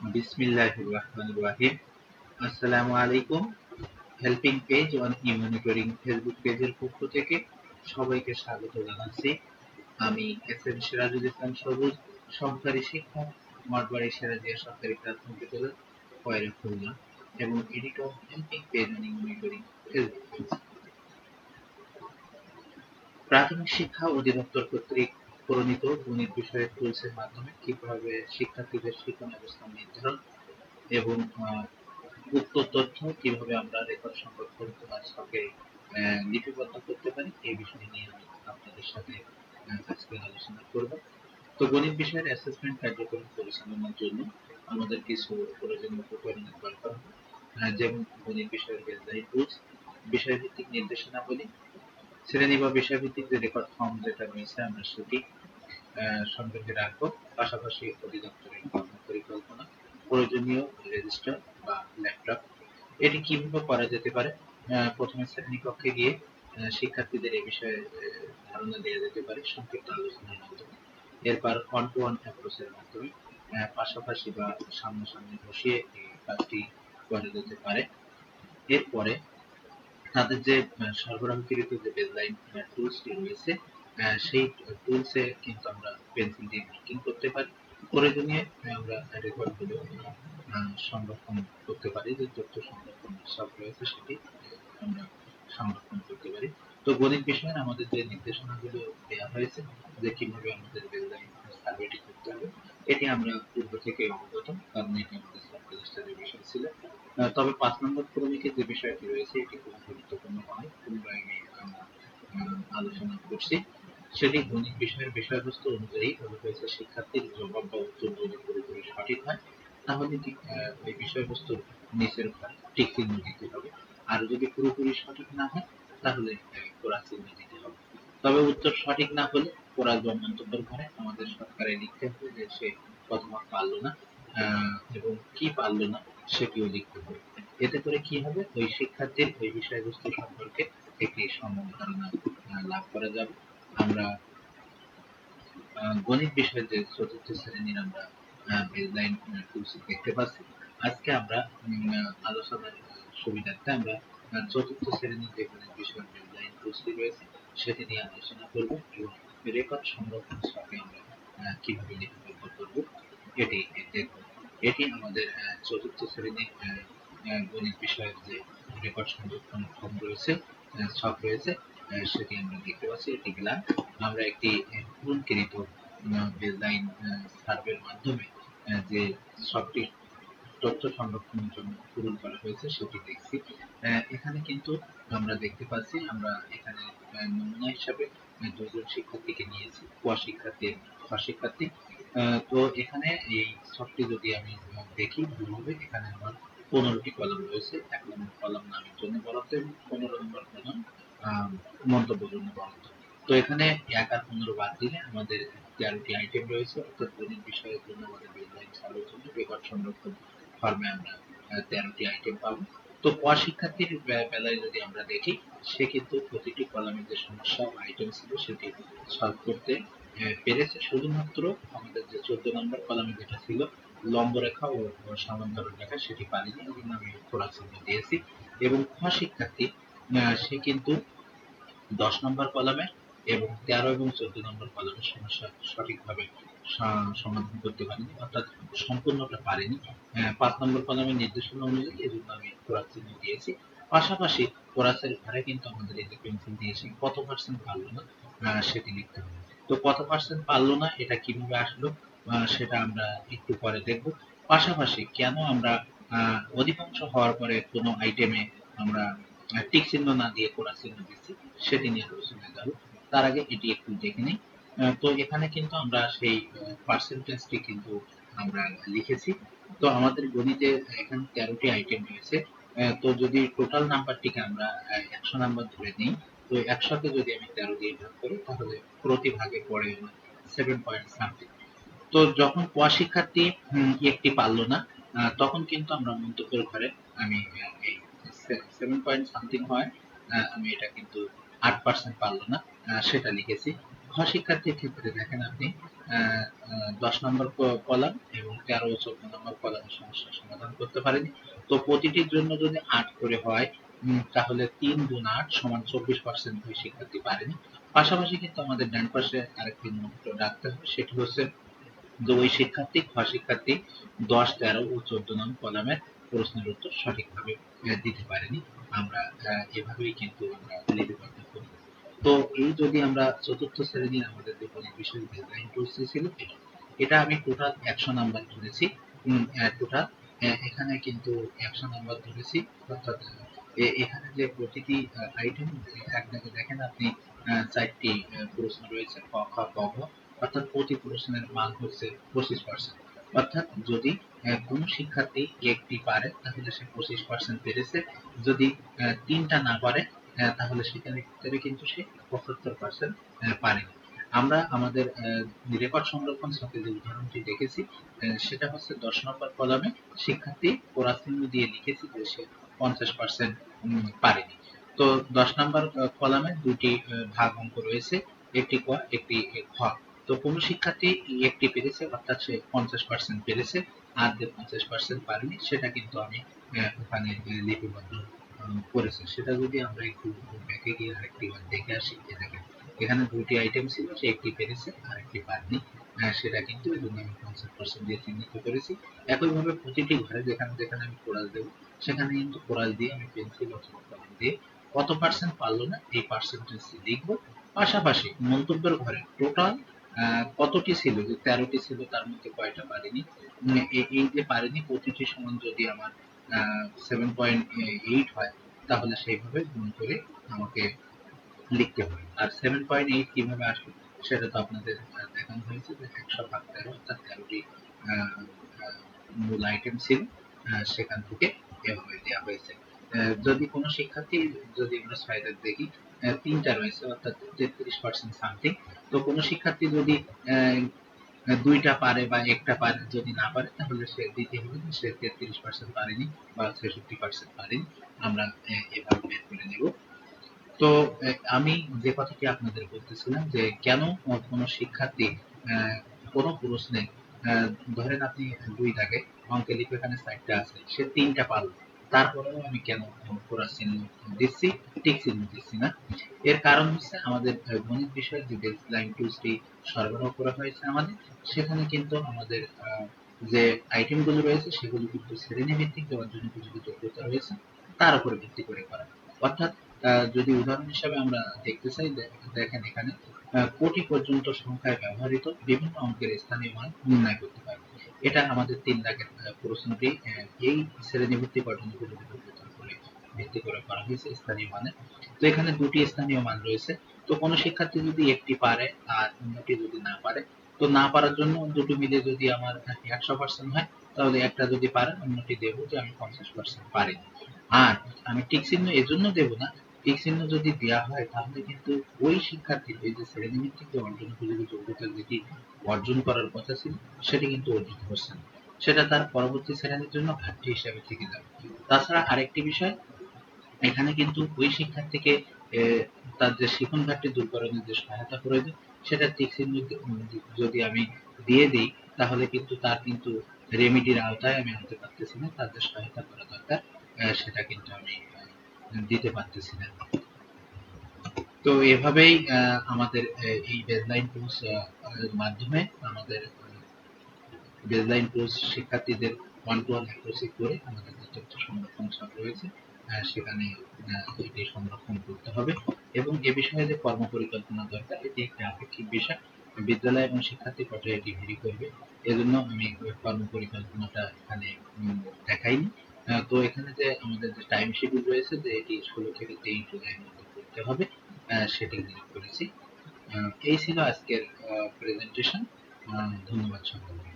বিসমিল্লাহির রহমানির রহিম আসসালামু আলাইকুম হেল্পিং পেজ অন ফেসবুক পেজের পক্ষ থেকে সবাইকে স্বাগত জানাচ্ছি। আমি এস এম সিরাজুল ইসলাম সবুজ, সহকারী শিক্ষক সিরাজিয়া সরকারি প্রাথমিক বিদ্যালয় কয়রা খুলনা, এবং editor helping page on Facebook প্রাথমিক শিক্ষা অধিদপ্তর কর্তৃক প্রণীত গণিত বিষয়ের টুলসের মাধ্যমে কীভাবে শিক্ষার্থীদের শিক্ষণ অবস্থা নির্ধারণ এবং উক্ত তথ্য কীভাবে আমরা রেকর্ড সংরক্ষণ তোমার সাথে লিপিবদ্ধ করতে পারি এই বিষয় নিয়ে আমি আপনাদের সাথে আজকে আলোচনা করব। তো গণিত বিষয়ের অ্যাসেসমেন্ট কার্যক্রম পরিচালনার জন্য আমাদের কিছু প্রয়োজনীয় উপকরণের দরকার যেমন গণিত বিষয়ের বেসলাইন টুলস বিষয়ভিত্তিক নির্দেশনাবলী শ্রেণি বা বিষয়ভিত্তিক যে রেকর্ড ফর্ম যেটা রয়েছে আমরা সেটি সংগ্রহে রাখব। পাশাপাশি অধিদপ্তরের পরিকল্পনা, প্রয়োজনীয় রেজিস্টার বা ল্যাপটপ। এটি কীভাবে করা যেতে পারে? প্রথমে শ্রেণীকক্ষে গিয়ে শিক্ষার্থীদের এই বিষয়ে ধারণা দেওয়া যেতে পারে। সংক্ষিপ্ত আলোচনার মাধ্যমে। এরপর ওয়ান টু ওয়ান অ্যাপ্রোচের মাধ্যমে পাশাপাশি বা সামনাসামনি বসিয়ে এই কাজটি করা যেতে পারে। এরপরে তাদের যে সরবরাহকৃত যে বেসলাইন টুলসটি রয়েছে সেই টুলসে কিন্তু আমরা পেন্সিল দিয়ে মার্কিং করতে পারি। প্রয়োজনীয় আমরা রেকর্ডগুলো সংরক্ষণ করতে পারি যে তথ্য সংরক্ষণ সব রয়েছে সেটি আমরা সংরক্ষণ করতে পারি। তো গণিত বিষয়ের আমাদের যে নির্দেশনাগুলো দেওয়া হয়েছে, যে কীভাবে আমাদের বেসলাইন সার্ভেটি করতে হবে, এটি আমরা পূর্ব থেকে অবগত, কারণ এটি আমাদের সাব রেজিস্টারের বিষয় ছিল। তবে পাঁচ নম্বর ক্রমিকের যে বিষয়টি রয়েছে, এটি খুব গুরুত্বপূর্ণ নয়। পুনরায় আমি আলোচনা করছি। সেটি গণিত বিষয়ের বিষয়বস্তু অনুযায়ী বলা হয়েছে শিক্ষার্থীর জবাব বা উত্তর যদি পুরোপুরি সঠিক হয় তাহলে ওই বিষয়বস্তুর নিচের টিক চিহ্ন দিতে হবে। আর যদি পুরোপুরি সঠিক না হয় তাহলে আহ, কোরা চিহ্ন দিতে হবে। তবে উত্তর সঠিক না হলে কোরা বা মন্তব্যের ঘরে আমাদের সরকারে লিখতে হবে যে সে প্রথম পারল না এবং কি পারল না সেটিও লিখতে হবে। এতে করে কি হবে? ওই শিক্ষার্থীর ওই বিষয়বস্তু সম্পর্কে একটি সম্যক ধারণা আহ, লাভ করা যাবে। আমরা গণিত বিষয়ের যে চতুর্থ শ্রেণির আমরা বেসলাইন টুলস দেখতে পাচ্ছি। আজকে আমরা আলোচনার সুবিধার্থে আমরা চতুর্থ শ্রেণির যে গণিত বিষয়ের বেসলাইন টুলসটি রয়েছে, সেটি নিয়ে আলোচনা করব এবং রেকর্ড সংরক্ষণ সাথে আমরা কীভাবে লিপিবদ্ধ করব, এটি দেখব। এটি আমাদের চতুর্থ শ্রেণির গণিত বিষয়ের যে রেকর্ড সংরক্ষণ ফর্ম রয়েছে ছক রয়েছে। সেটি আমরা দেখতে পাচ্ছি, এটি গেলাম আমরা একটি সার্ভের মাধ্যমে যে তথ্য সংরক্ষণের জন্য পূরণ করা হয়েছে, সেটি দেখছি। এখানে কিন্তু আমরা দেখতে পাচ্ছি, আমরা এখানে নমুনা হিসাবে দুজন শিক্ষার্থীকে নিয়েছি ক শিক্ষার্থী খ শিক্ষার্থী। তো এখানে এই যদি আমি দেখি ভালোভাবে, এখানে আমার পনেরোটি কলাম রয়েছে। এক নম্বর কলাম নামের জন্য বরাদ্দ এবং পনেরো নম্বর কলাম মন্তব্যের জন্য বরাদ্দ তো এখানে এক আর পনেরো বাদ দিলে আমাদের তেরোটি আইটেম রয়েছে। অর্থাৎ গণিত বিষয়ের জন্য আমাদের বেসলাইন সার্ভের জন্য রেকর্ড সংরক্ষণ ফর্মে আমরা তেরোটি আইটেম পাবো। তো ক শিক্ষার্থীর বেলায় যদি আমরা দেখি সে কিন্তু প্রতিটি কলামের যে সমস্যা আইটেম ছিল সেটি সলভ করতে পেরেছে। শুধুমাত্র আমাদের যে চোদ্দ নম্বর কলামে যেটা ছিল লম্ব রেখা ও সমান্তরাল রেখা সেটি পারিনি। জন্য আমি খোলা চিহ্ন দিয়েছি। এবং খ শিক্ষার্থী সে কিন্তু দশ নম্বর কলামে এবং তেরো এবং চোদ্দ নম্বর কলামের সমস্যা সঠিকভাবে সমাধান করতে পারেনি, অর্থাৎ সম্পূর্ণটা পারেনি। পাঁচ নম্বর কলামের নির্দেশনা অনুযায়ী এই জন্য আমি কোরাস চিহ্ন দিয়েছি। পাশাপাশি কোরাসের ঘরে কিন্তু আমাদের এই যে পেন্সিল দিয়েছি, কত পার্সেন্ট পারল না সেটি লিখতে হবে। তো কত পার্সেন্ট পারল না, এটা কীভাবে আসলো সেটা আমরা একটু পরে দেখব। পাশাপাশি কেন আমরা অধিকাংশ হওয়ার পরে কোনো আইটেমে আমরা টিক চিহ্ন না দিয়ে কোরা চিহ্ন দিচ্ছি, সেটি নিয়ে আলোচনায় যাব তার আগে এটি একটু দেখে নিই। তো এখানে কিন্তু আমরা সেই পার্সেন্টেজটি কিন্তু আমরা লিখেছি। তো আমাদের গণিতে এখানে তেরোটি আইটেম রয়েছে। তো যদি টোটাল নাম্বারটিকে আমরা একশো নাম্বার ধরে নিই, তো একশোকে যদি আমি তেরো দিয়ে ভাগ করি, তাহলে প্রতি ভাগে পড়ে আমার সেভেন পয়েন্ট সামথিং তো যখন ক শিক্ষার্থী একটি পারল না তখন কিন্তু আমরা মন্তব্যের ঘরে আমি এই সেভেন পয়েন্ট সামথিং হয় আমি এটা কিন্তু আট পার্সেন্ট পারল না সেটা লিখেছি। খ শিক্ষার্থীর ক্ষেত্রে দেখেন আপনি দশ নম্বর কলাম এবং তেরো ও চোদ্দ নম্বর কলামের সমস্যার সমাধান করতে পারেনি। তো প্রতিটির জন্য যদি আট করে হয় তাহলে তিন গুণ আট সমান চব্বিশ পার্সেন্ট ওই শিক্ষার্থী পারেনি। পাশাপাশি কিন্তু আমাদের ডান পাশে আরেকটি নোট রাখতে হবে, সেটি হচ্ছে, যে ওই শিক্ষার্থী খ শিক্ষার্থী দশ, তেরো ও চোদ্দ নং কলামের প্রশ্নের উত্তর সঠিকভাবে দিতে পারেনি। আমরা এভাবেই কিন্তু আমরা লিপিবদ্ধ করি। তো এই যদি আমরা চতুর্থ শ্রেণির আমাদের যে গণিত বিষয় ডিজাইন টুলস ছিল এটা আমি টোটাল একশো নাম্বার ধরেছি। টোটাল এখানে কিন্তু একশো নাম্বার ধরেছি। অর্থাৎ এখানে যে প্রতিটি আইটেম এক দেখেন আপনি চারটি প্রশ্ন রয়েছে, ক, খ গ। অর্থাৎ প্রতি প্রশ্নের মান হচ্ছে পঁচিশ পার্সেন্ট অর্থাৎ যদি কোনো শিক্ষার্থী একটি পারে, তাহলে সে পঁচিশ পার্সেন্ট পেরেছে। যদি তিনটা না পারে তাহলে সেখানে কিন্তু সে পঁচাত্তর পার্সেন্ট পারে। আমরা আমাদের রেকর্ড সংরক্ষণ সাথে যে উদাহরণটি দেখেছি সেটা হচ্ছে দশ নম্বর কলামে শিক্ষার্থী পরাচিহ্ন দিয়ে লিখেছি যে সে পঞ্চাশ পার্সেন্ট পারেনি। তো দশ নম্বর কলামে দুটি ভাগ অঙ্ক রয়েছে, একটি ক, একটি খ তো কোন শিক্ষার্থী একটি পেরেছে, অর্থাৎ সে পঞ্চাশ পার্সেন্ট পেরেছে, আর যে পঞ্চাশ পার্সেন্ট পারেনি, সেটা কিন্তু আমি ওখানে লিপিবদ্ধ করেছি। সেটা যদি আমরা একটু ব্যাকে গিয়ে আরেকটি দেখে আসি, যে দেখেন, এখানে দুটি আইটেম ছিল সে একটি পেরেছে, আর একটি পারেনি। সেটা কিন্তু এই জন্য আমি পঞ্চাশ পার্সেন্ট দিয়ে চিহ্নিত করেছি। একইভাবে প্রতিটি ঘরে যেখানে যেখানে আমি কোরাল দেবো, সেখানে কিন্তু কোরাল দিয়ে আমি পেন্সিল অথবা কলম দিয়ে কত পার্সেন্ট পারল না, এই পার্সেন্টেজ লিখব। পাশাপাশি মন্তব্যের ঘরে টোটাল কতটি ছিল? যে তেরোটি ছিল, তার মধ্যে কয়টা পারিনি? এই যে পারিনি, প্রতিটি সমান যদি আমার সেভেন পয়েন্ট এইট হয়, তাহলে সেইভাবে গুণ করে আমাকে লিখতে হবে। আর সেভেন পয়েন্ট এইট কীভাবে আসবে, সেটা তো আপনাদের দেখানো হয়েছে যে একশো ভাগ তেরো অর্থাৎ তেরোটি মূল আইটেম ছিল সেখান থেকে এভাবে দেওয়া হয়েছে। যদি কোনো শিক্ষার্থী যদি আমরা ছয়টা দেখি তিনটা রয়েছে, অর্থাৎ তেত্রিশ পার্সেন্ট সামথিং তো কোনো শিক্ষার্থী যদি দুইটা পারে বা একটা পারে যদি না পারে, তাহলে সে দিতে হবে যে সে তেত্রিশ পার্সেন্ট পারেনি বা ছেষট্টি পার্সেন্ট পারেনি। আমরা এভাবে বের করে নেব। তো আমি যে কথাটি আপনাদের বলতেছিলাম যে কেন কোনো শিক্ষার্থী কোনো প্রশ্নে ধরেন আপনি দুই থাকে অঙ্কে লিখে, এখানে চারটা আছে, সে তিনটা পারল। তারপরেও আমি কেন পুরা চিহ্ন দিচ্ছি? টিক চিহ্ন দিচ্ছি না। এর কারণ হচ্ছে আমাদের গণিত বিষয়ে, যে বেসলাইন টুলসটি সরবরাহ করা হয়েছে আমাদের, সেখানে কিন্তু আমাদের যে আইটেমগুলো রয়েছে, সেগুলো কিন্তু শ্রেণি ভিত্তিক দেওয়ার জন্য কিছু কিছু যোগ্যতা রয়েছে তার উপরে ভিত্তি করে করা অর্থাৎ যদি উদাহরণ হিসাবে আমরা দেখতে চাই দেখেন এখানে কোটি পর্যন্ত সংখ্যায় ব্যবহৃত বিভিন্ন অঙ্কের স্থানীয় মান নির্ণয় করতে পারবে। এটা আমাদের তিন লাখের প্রশ্নটি এই শ্রেণীভিত্তিক গঠনগুলোর উপর ভিত্তি করে করা হয়েছে স্থানীয় মানে তো এখানে দুটি স্থানীয় মান রয়েছে। তো কোনো শিক্ষার্থী যদি একটি পারে, আর অন্যটি যদি না পারে, তো না পারার জন্য দুটো মিলে যদি আমার একশো পার্সেন্ট হয়, তাহলে একটা যদি পারে, অন্যটি দেবো যে আমি পঞ্চাশ পার্সেন্ট পারি আর আমি টিক চিহ্ন এজন্য দেবো না টিক চিহ্ন যদি দেওয়া হয়, তাহলে কিন্তু ওই শিক্ষার্থীর এই যে শ্রেণীভিত্তিক যে অর্জন উপযোগী যোগ্যতা যেটি অর্জন করার কথা ছিল, সেটি কিন্তু অর্জন করছে না সেটা তার পরবর্তী শ্রেণির জন্য ঘাটতি হিসেবে থেকে যাবে। তাছাড়া আরেকটি বিষয়, এখানে কিন্তু ওই শিক্ষার্থীকে তার যে শিখন ঘাটতি দূরকরণের যে সহায়তা প্রয়োজন, সেটা টিক চিহ্ন যদি আমি দিয়ে দিই, তাহলে কিন্তু তার কিন্তু রেমিডির আওতায় আমি আনতে পারতেছি না, তার যে সহায়তা করা দরকার সেটা কিন্তু আমি দিতে পারতেছি না তো এভাবেই আমাদের এই বেজলাইন কোর্স মাধ্যমে আমাদের বেজলাইন কোর্স শিক্ষার্থীদের ওয়ান টু ওয়ান অ্যাপ্রোচে করে আমাদের যে তথ্য সংরক্ষণ সব রয়েছে সেখানে এটি সংরক্ষণ করতে হবে। এবং এ বিষয়ে যে কর্ম পরিকল্পনা দরকার, এটি একটি আপেক্ষিক বিষয়। বিদ্যালয় এবং শিক্ষার্থী পর্যায়ে এটি ভেরি করবে। এজন্য আমি কর্ম পরিকল্পনাটা এখানে দেখাইনি। তো এখানে যে আমাদের যে টাইম শিডিউল রয়েছে যে এটি ষোলো থেকে তেইশ জুলাইয়ের মধ্যে করতে হবে সেটি উল্লেখ করেছি। এই ছিল আজকের প্রেজেন্টেশন ধন্যবাদ সকলকে।